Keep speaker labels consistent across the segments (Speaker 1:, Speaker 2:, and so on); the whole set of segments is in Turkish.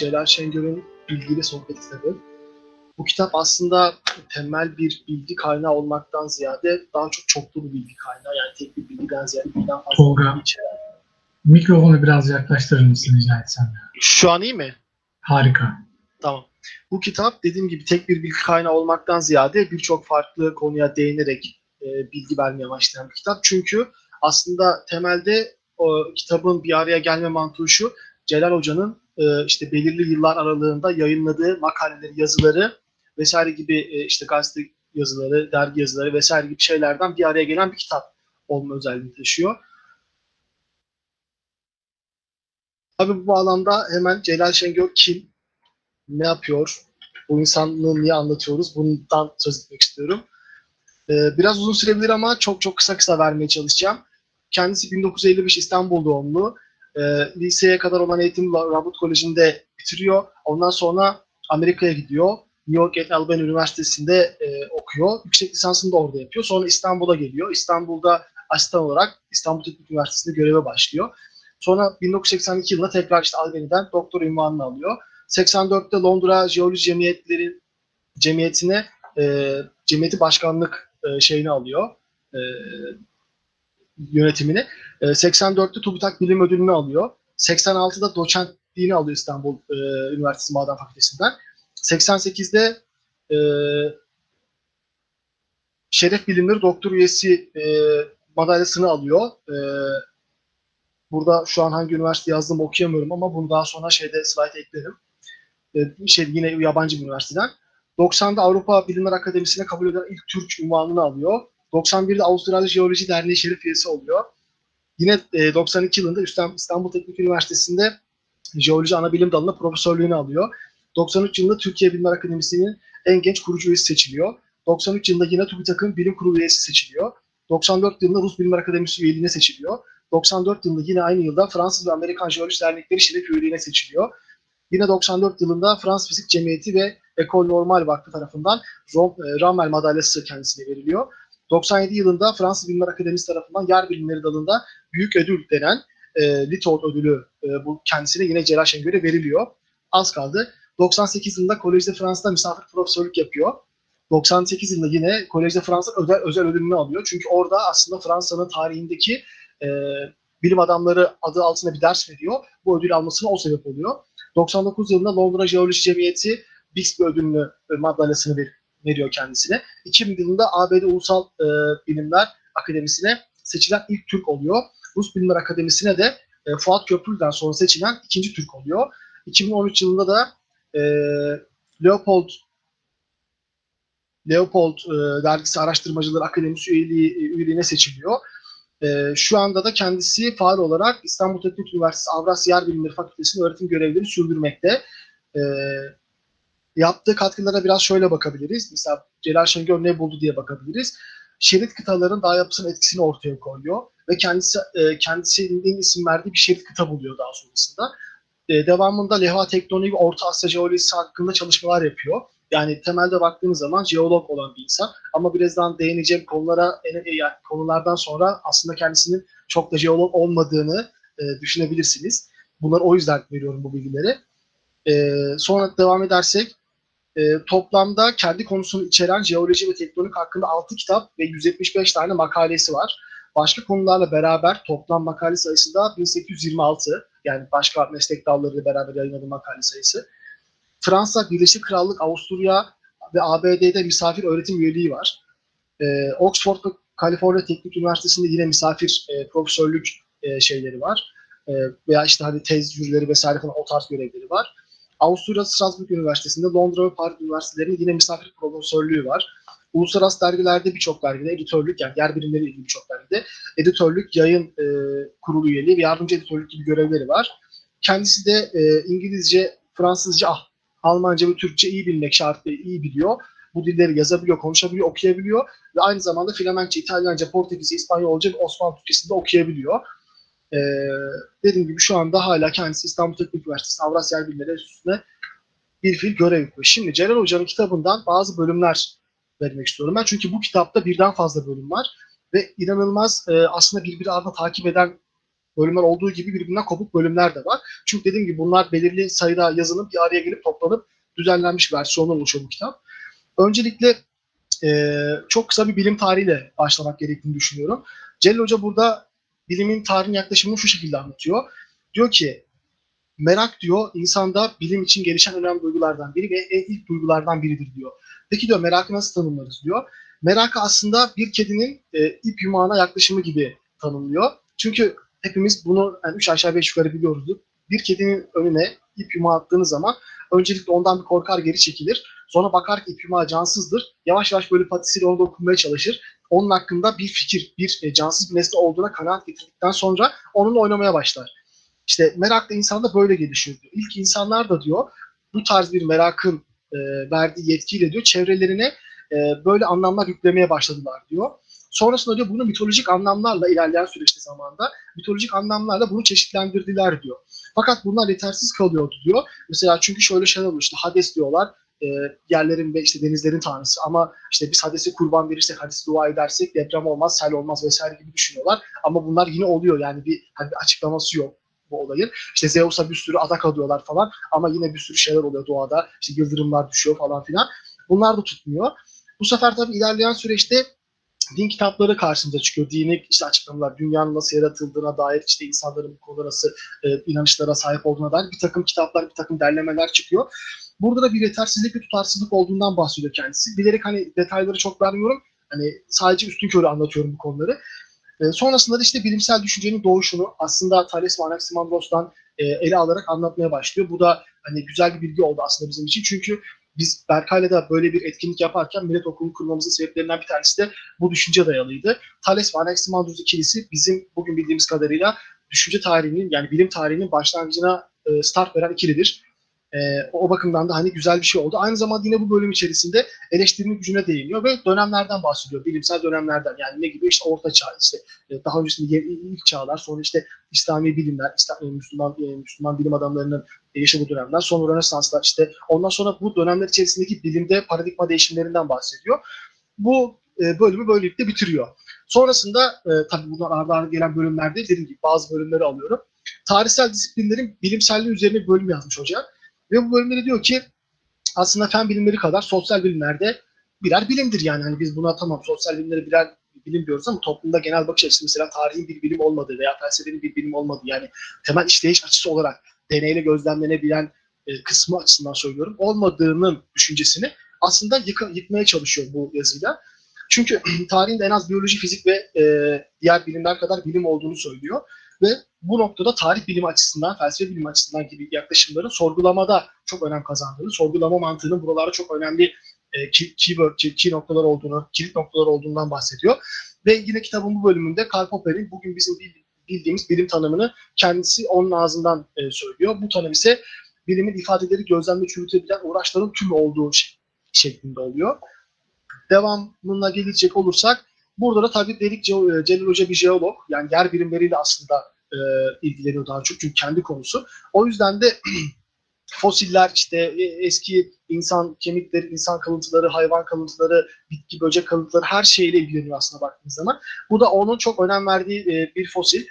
Speaker 1: Celal Şengör'ün Bilgiyle Sohbet kitabı. Bu kitap aslında temel bir bilgi kaynağı olmaktan ziyade daha çok çoklu bir bilgi kaynağı. Yani tek bir bilgiden ziyade birden fazla
Speaker 2: Tolga.
Speaker 1: bilgi içeren.
Speaker 2: Mikrofonu biraz yaklaştırır mısın rica etsem ya?
Speaker 1: Şu an iyi mi?
Speaker 2: Harika.
Speaker 1: Tamam. Bu kitap dediğim gibi tek bir bilgi kaynağı olmaktan ziyade birçok farklı konuya değinerek e, bilgi vermeye başlayan bir kitap. Çünkü aslında temelde o kitabın bir araya gelme mantığı şu. Celal Hoca'nın e, işte belirli yıllar aralığında yayınladığı makaleleri, yazıları vesaire gibi e, işte gazete yazıları, dergi yazıları vesaire gibi şeylerden bir araya gelen bir kitap olma özelliğini taşıyor. Tabii bu bağlamda hemen Celal Şengör kim, ne yapıyor, bu insanlığı niye anlatıyoruz bundan söz etmek istiyorum. Ee, biraz uzun sürebilir ama çok çok kısa kısa vermeye çalışacağım. Kendisi 1955 İstanbul doğumlu. Ee, liseye kadar olan eğitim Robert Koleji'nde bitiriyor. Ondan sonra Amerika'ya gidiyor. New York at Albany Üniversitesi'nde e, okuyor. Yüksek lisansını da orada yapıyor. Sonra İstanbul'a geliyor. İstanbul'da asistan olarak İstanbul Teknik Üniversitesi'nde göreve başlıyor. Sonra 1982 yılında tekrar işte Albany'den doktor ünvanını alıyor. 84'te Londra Jeoloji Cemiyetleri Cemiyeti'ne e, cemiyeti başkanlık e, şeyini alıyor. E, yönetimini. E, 84'te TÜBİTAK Bilim Ödülünü alıyor. 86'da doçentliğini alıyor İstanbul e, Üniversitesi Maden Fakültesinden. 88'de e, Şeref Bilimleri Doktor Üyesi e, madalyasını alıyor. E, burada şu an hangi üniversite yazdığımı okuyamıyorum ama bunu daha sonra şeyde slide eklerim. E, şey yine yabancı bir üniversiteden. 90'da Avrupa Bilimler Akademisi'ne kabul edilen ilk Türk ünvanını alıyor. 91'de Avustralya Jeoloji Derneği Şerif Üyesi oluyor. Yine e, 92 yılında İstanbul, Teknik Üniversitesi'nde Jeoloji Anabilim Dalı'na profesörlüğünü alıyor. 93 yılında Türkiye Bilimler Akademisi'nin en genç kurucu üyesi seçiliyor. 93 yılında yine TÜBİTAK'ın bilim kurulu üyesi seçiliyor. 94 yılında Rus Bilimler Akademisi üyeliğine seçiliyor. 94 yılında yine aynı yılda Fransız ve Amerikan Jeoloji Dernekleri Şeref Üyeliğine seçiliyor. Yine 94 yılında Fransız Fizik Cemiyeti ve Ekol Normal Vakfı tarafından Rom- e, madalyası kendisine veriliyor. 97 yılında Fransız Bilimler Akademisi tarafından yer bilimleri dalında büyük ödül denen e, Litold ödülü e, bu kendisine yine Celal Şengör'e veriliyor. Az kaldı. 98 yılında Kolejde Fransa'da misafir profesörlük yapıyor. 98 yılında yine Kolejde Fransa özel, özel ödülünü alıyor. Çünkü orada aslında Fransa'nın tarihindeki e, bilim adamları adı altında bir ders veriyor. Bu ödül almasına o sebep oluyor. 99 yılında Londra Jeoloji Cemiyeti Bixby ödülünü e, madalyasını ver, veriyor kendisine. 2000 yılında ABD Ulusal e, Bilimler Akademisi'ne seçilen ilk Türk oluyor. Rus Bilimler Akademisi'ne de e, Fuat Köprülü'den sonra seçilen ikinci Türk oluyor. 2013 yılında da e, Leopold Leopold e, Dergisi Araştırmacıları Akademisi üyeliği, e, üyeliğine seçiliyor. E, şu anda da kendisi faal olarak İstanbul Teknik Üniversitesi Avrasya Yer Bilimleri Fakültesi'nde öğretim görevleri sürdürmekte. E, yaptığı katkılara biraz şöyle bakabiliriz. Mesela Celal Şengör ne buldu diye bakabiliriz. Şerit kıtaların daha yapısının etkisini ortaya koyuyor ve kendisi e, kendisinin isim verdiği bir şerit kıta buluyor daha sonrasında. E, devamında levha tektoniği ve Orta Asya jeolojisi hakkında çalışmalar yapıyor. Yani temelde baktığımız zaman jeolog olan bir insan ama birazdan değineceğim konulara e, yani konulardan sonra aslında kendisinin çok da jeolog olmadığını e, düşünebilirsiniz. Bunları o yüzden veriyorum bu bilgileri. E, sonra devam edersek e, toplamda kendi konusunu içeren jeoloji ve tektonik hakkında 6 kitap ve 175 tane makalesi var. Başka konularla beraber toplam makale sayısı da 1826. Yani başka meslek dallarıyla beraber yayınladığı makale sayısı. Fransa, Birleşik Krallık, Avusturya ve ABD'de misafir öğretim üyeliği var. E, Oxford ve Kaliforniya Teknik Üniversitesi'nde yine misafir e, profesörlük e, şeyleri var. E, veya işte hani tez jürileri vesaire falan o tarz görevleri var. Avusturya Strasbourg Üniversitesi'nde, Londra ve Paris Üniversitelerinin yine misafir profesörlüğü var. Uluslararası dergilerde birçok dergide editörlük yani yer bilimleri ilgili birçok dergide editörlük, yayın e, kurulu üyeliği ve yardımcı editörlük gibi görevleri var. Kendisi de e, İngilizce, Fransızca, ah, Almanca ve Türkçe iyi bilmek şartı iyi biliyor. Bu dilleri yazabiliyor, konuşabiliyor, okuyabiliyor ve aynı zamanda Flemenkçe, İtalyanca, Portekizce, İspanyolca ve Osmanlı Türkçesini de okuyabiliyor. Ee, dediğim gibi şu anda hala kendisi İstanbul Teknik Üniversitesi Avrasya Bilimleri Enstitüsü'nde bir fil görev yapıyor. Şimdi Celal Hoca'nın kitabından bazı bölümler vermek istiyorum ben. Çünkü bu kitapta birden fazla bölüm var ve inanılmaz e, aslında birbiri ardına takip eden bölümler olduğu gibi birbirinden kopuk bölümler de var. Çünkü dediğim gibi bunlar belirli sayıda yazının bir araya gelip toplanıp düzenlenmiş versiyonlar oluşuyor bu kitap. Öncelikle e, çok kısa bir bilim tarihiyle başlamak gerektiğini düşünüyorum. Celil Hoca burada bilimin tarihin yaklaşımını şu şekilde anlatıyor. Diyor ki merak diyor insanda bilim için gelişen önemli duygulardan biri ve en ilk duygulardan biridir diyor. Peki diyor merakı nasıl tanımlarız diyor. Merakı aslında bir kedinin e, ip yumağına yaklaşımı gibi tanımlıyor. Çünkü hepimiz bunu yani üç aşağı beş yukarı biliyoruzdur. Bir kedinin önüne ip yumağı attığınız zaman öncelikle ondan bir korkar geri çekilir. Sonra bakar ki ip yumağı cansızdır. Yavaş yavaş böyle patisiyle onu dokunmaya çalışır. Onun hakkında bir fikir, bir e, cansız bir nesne olduğuna kanaat getirdikten sonra onunla oynamaya başlar. İşte merak da insanda böyle gelişiyor diyor. İlk insanlar da diyor bu tarz bir merakın e, verdiği yetkiyle diyor çevrelerine e, böyle anlamlar yüklemeye başladılar diyor. Sonrasında diyor bunu mitolojik anlamlarla ilerleyen süreçte zamanda mitolojik anlamlarla bunu çeşitlendirdiler diyor. Fakat bunlar yetersiz kalıyordu diyor. Mesela çünkü şöyle şeyler oluyor işte Hades diyorlar e, yerlerin ve işte denizlerin tanrısı ama işte biz Hades'e kurban verirsek, Hades'e dua edersek deprem olmaz, sel olmaz vesaire gibi düşünüyorlar. Ama bunlar yine oluyor yani bir, hani bir açıklaması yok bu olayın. İşte Zeus'a bir sürü adak alıyorlar falan ama yine bir sürü şeyler oluyor doğada. İşte yıldırımlar düşüyor falan filan. Bunlar da tutmuyor. Bu sefer tabii ilerleyen süreçte din kitapları karşımıza çıkıyor. Dini işte açıklamalar, dünyanın nasıl yaratıldığına dair işte insanların bu konuda nasıl e, inanışlara sahip olduğuna dair bir takım kitaplar, bir takım derlemeler çıkıyor. Burada da bir yetersizlik ve tutarsızlık olduğundan bahsediyor kendisi. Bilerek hani detayları çok vermiyorum. Hani sadece üstün körü anlatıyorum bu konuları. E, sonrasında da işte bilimsel düşüncenin doğuşunu aslında Thales ve Anaximandros'tan e, ele alarak anlatmaya başlıyor. Bu da hani güzel bir bilgi oldu aslında bizim için. Çünkü biz Berkay'la da böyle bir etkinlik yaparken Millet Okulu kurmamızın sebeplerinden bir tanesi de bu düşünce dayalıydı. Thales ve Anaximandros ikilisi bizim bugün bildiğimiz kadarıyla düşünce tarihinin yani bilim tarihinin başlangıcına e, start veren ikilidir. E, o bakımdan da hani güzel bir şey oldu. Aynı zamanda yine bu bölüm içerisinde eleştirinin gücüne değiniyor ve dönemlerden bahsediyor. Bilimsel dönemlerden yani ne gibi işte orta çağ işte e, daha öncesinde ilk çağlar sonra işte İslami bilimler, İslam, e, Müslüman Müslüman bilim adamlarının yaşadığı dönemler, sonra Rönesanslar işte ondan sonra bu dönemler içerisindeki bilimde paradigma değişimlerinden bahsediyor. Bu e, bölümü böylelikle bitiriyor. Sonrasında e, tabii bunlar arda arda gelen bölümlerde dediğim gibi bazı bölümleri alıyorum. Tarihsel disiplinlerin bilimselliği üzerine bir bölüm yazmış hoca. Ve bu bölümde diyor ki aslında fen bilimleri kadar sosyal bilimlerde birer bilimdir yani. Hani biz buna tamam sosyal bilimleri birer bilim diyoruz ama toplumda genel bakış açısı mesela tarihin bir bilim olmadığı veya felsefenin bir bilim olmadığı yani temel işleyiş açısı olarak deneyle gözlemlenebilen e, kısmı açısından söylüyorum olmadığının düşüncesini aslında yıka, yıkmaya çalışıyor bu yazıyla. Çünkü tarihin en az biyoloji, fizik ve e, diğer bilimler kadar bilim olduğunu söylüyor. Ve bu noktada tarih bilimi açısından, felsefe bilimi açısından gibi yaklaşımların sorgulamada çok önem kazandığını, sorgulama mantığının buralarda çok önemli e, key, keyword, key, noktalar olduğunu, kilit noktalar olduğundan bahsediyor. Ve yine kitabın bu bölümünde Karl Popper'in bugün bizim bildiğimiz bilim tanımını kendisi onun ağzından e, söylüyor. Bu tanım ise bilimin ifadeleri gözlemle çürütebilen uğraşların tümü olduğu şeklinde oluyor. Devamına gelecek olursak burada da tabii Delik Celil Hoca bir jeolog. Yani yer bilimleriyle aslında e, ilgileniyor daha çok çünkü kendi konusu. O yüzden de fosiller işte e, eski insan kemikleri, insan kalıntıları, hayvan kalıntıları, bitki, böcek kalıntıları her şeyle ilgileniyor aslında baktığınız zaman. Bu da onun çok önem verdiği e, bir fosil.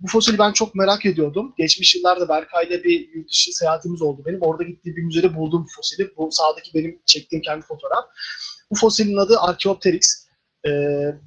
Speaker 1: Bu fosili ben çok merak ediyordum. Geçmiş yıllarda Berkay'la bir yurt dışı seyahatimiz oldu benim. Orada gittiğim bir müzede bulduğum bu fosili. Bu sağdaki benim çektiğim kendi fotoğraf. Bu fosilin adı Archaeopteryx. E,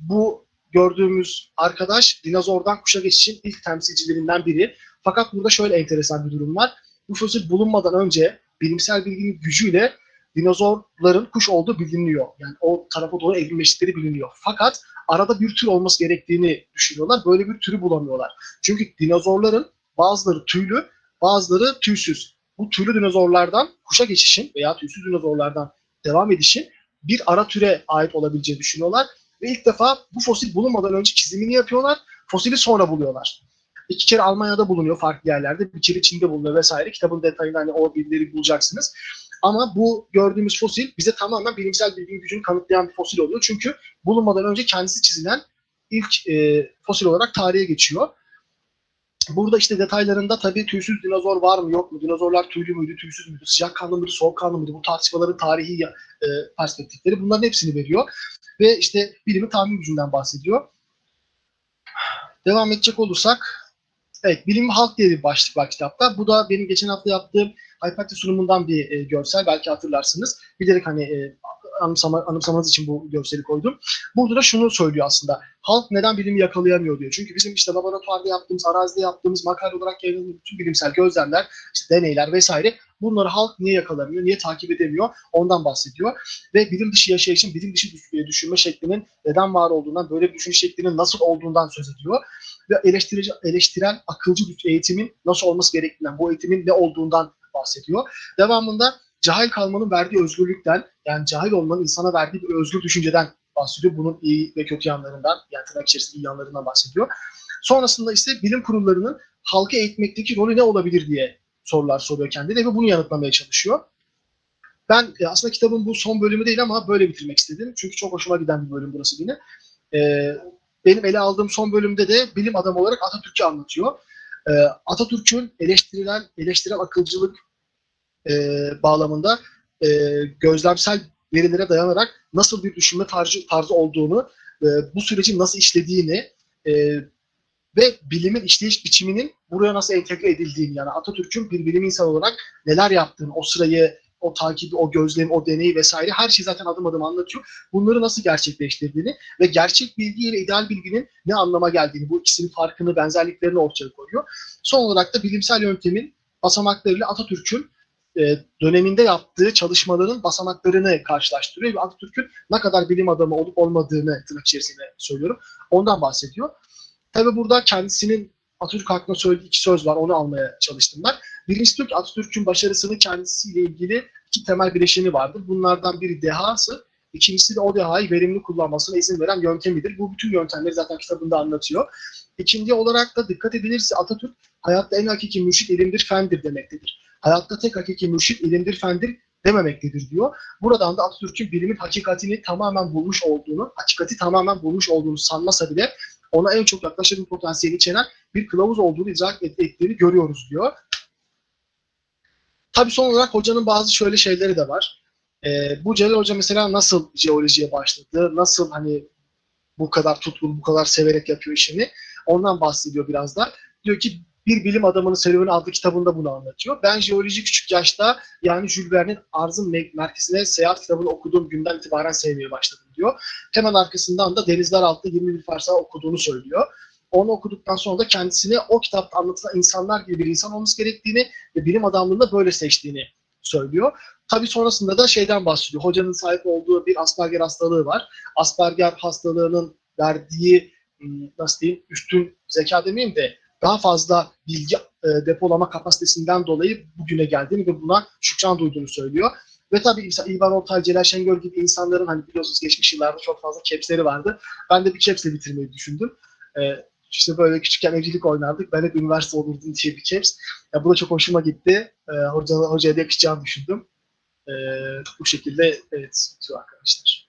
Speaker 1: bu gördüğümüz arkadaş dinozordan kuşa geçişin ilk temsilcilerinden biri. Fakat burada şöyle enteresan bir durum var. Bu fosil bulunmadan önce bilimsel bilginin gücüyle dinozorların kuş olduğu biliniyor. Yani o tarafa doğru evrimleştikleri biliniyor. Fakat arada bir tür olması gerektiğini düşünüyorlar. Böyle bir türü bulamıyorlar. Çünkü dinozorların bazıları tüylü, bazıları tüysüz. Bu tüylü dinozorlardan kuşa geçişin veya tüysüz dinozorlardan devam edişin bir ara türe ait olabileceğini düşünüyorlar. Ve ilk defa bu fosil bulunmadan önce çizimini yapıyorlar. Fosili sonra buluyorlar. İki kere Almanya'da bulunuyor farklı yerlerde. Bir kere Çin'de bulunuyor vesaire. Kitabın detayını hani o bilgileri bulacaksınız. Ama bu gördüğümüz fosil bize tamamen bilimsel bilginin gücünü kanıtlayan bir fosil oluyor. Çünkü bulunmadan önce kendisi çizilen ilk e, fosil olarak tarihe geçiyor. Burada işte detaylarında tabii tüysüz dinozor var mı yok mu? Dinozorlar tüylü müydü, tüysüz müydü, sıcak kanlı mıydı, soğuk kanlı mıydı? Bu tartışmaların tarihi e, perspektifleri bunların hepsini veriyor. Ve işte bilimin tahmin gücünden bahsediyor. Devam edecek olursak Evet, bilim halk diye bir başlık var kitapta. Bu da benim geçen hafta yaptığım Hypertext sunumundan bir e, görsel. Belki hatırlarsınız. Bilerek hani e, anımsama, anımsamanız için bu görseli koydum. Burada da şunu söylüyor aslında. Halk neden bilimi yakalayamıyor diyor. Çünkü bizim işte laboratuvarda yaptığımız, arazide yaptığımız, makale olarak yayınladığımız bütün bilimsel gözlemler, işte deneyler vesaire bunları halk niye yakalamıyor, niye takip edemiyor ondan bahsediyor. Ve bilim dışı yaşayışın, bilim dışı düş- düşünme şeklinin neden var olduğundan, böyle bir düşünce şeklinin nasıl olduğundan söz ediyor. Ve eleştirici, eleştirel, akılcı bir eğitimin nasıl olması gerektiğinden, bu eğitimin ne olduğundan bahsediyor. Devamında cahil kalmanın verdiği özgürlükten, yani cahil olmanın insana verdiği bir özgür düşünceden bahsediyor. Bunun iyi ve kötü yanlarından, yani tırnak içerisinde iyi yanlarından bahsediyor. Sonrasında ise bilim kurullarının halkı eğitmekteki rolü ne olabilir diye sorular soruyor kendine ve bunu yanıtlamaya çalışıyor. Ben e, aslında kitabın bu son bölümü değil ama böyle bitirmek istedim. Çünkü çok hoşuma giden bir bölüm burası yine. Ee, benim ele aldığım son bölümde de bilim adamı olarak Atatürk'ü anlatıyor. Ee, Atatürk'ün eleştirilen, eleştirel akılcılık e, bağlamında e, gözlemsel verilere dayanarak nasıl bir düşünme tarzı, tarzı olduğunu, e, bu sürecin nasıl işlediğini e, ve bilimin işleyiş biçiminin buraya nasıl entegre edildiğini yani Atatürk'ün bir bilim insanı olarak neler yaptığını, o sırayı, o takibi, o gözlemi, o deneyi vesaire her şeyi zaten adım adım anlatıyor. Bunları nasıl gerçekleştirdiğini ve gerçek bilgi ile ideal bilginin ne anlama geldiğini, bu ikisinin farkını, benzerliklerini ortaya koyuyor. Son olarak da bilimsel yöntemin basamaklarıyla Atatürk'ün e, döneminde yaptığı çalışmaların basamaklarını karşılaştırıyor ve Atatürk'ün ne kadar bilim adamı olup olmadığını tırnak içerisinde söylüyorum. Ondan bahsediyor. Tabi burada kendisinin Atatürk hakkında söylediği iki söz var. Onu almaya çalıştım ben. Birincisi diyor ki Atatürk'ün başarısının kendisiyle ilgili iki temel bileşeni vardır. Bunlardan biri dehası, ikincisi de o dehayı verimli kullanmasına izin veren yöntemidir. Bu bütün yöntemleri zaten kitabında anlatıyor. İkinci olarak da dikkat edilirse Atatürk hayatta en hakiki mürşit ilimdir, fendir demektedir. Hayatta tek hakiki mürşit ilimdir, fendir dememektedir diyor. Buradan da Atatürk'ün bilimin hakikatini tamamen bulmuş olduğunu, hakikati tamamen bulmuş olduğunu sanmasa bile ona en çok yaklaşabilme potansiyeli içeren bir kılavuz olduğunu idrak et- ettiğini görüyoruz diyor. Tabii son olarak hocanın bazı şöyle şeyleri de var. Ee, bu Celal Hoca mesela nasıl jeolojiye başladı, nasıl hani bu kadar tutkulu, bu kadar severek yapıyor işini. Ondan bahsediyor biraz da. Diyor ki bir bilim adamının serüveni adlı kitabında bunu anlatıyor. Ben jeoloji küçük yaşta yani Jules Verne'in Arzın Me- Merkezine Seyahat kitabını okuduğum günden itibaren sevmeye başladım diyor. Hemen arkasından da Denizler Altı 21 Farsa okuduğunu söylüyor. Onu okuduktan sonra da kendisine o kitapta anlatılan insanlar gibi bir insan olması gerektiğini ve bilim adamlığını da böyle seçtiğini söylüyor. Tabii sonrasında da şeyden bahsediyor. Hocanın sahip olduğu bir Asperger hastalığı var. Asperger hastalığının verdiği hmm, nasıl diyeyim üstün zeka demeyeyim de daha fazla bilgi e, depolama kapasitesinden dolayı bugüne geldiğini ve buna şükran duyduğunu söylüyor. Ve tabii İlber Ortaylı, Celal Şengör gibi insanların hani biliyorsunuz geçmiş yıllarda çok fazla caps'leri vardı. Ben de bir caps'le bitirmeyi düşündüm. E, işte böyle küçükken evcilik oynardık. Ben hep üniversite olurdum diye bir caps. Ya bu da çok hoşuma gitti. E, hoca, hocaya da yakışacağını düşündüm. E, bu şekilde evet şu arkadaşlar.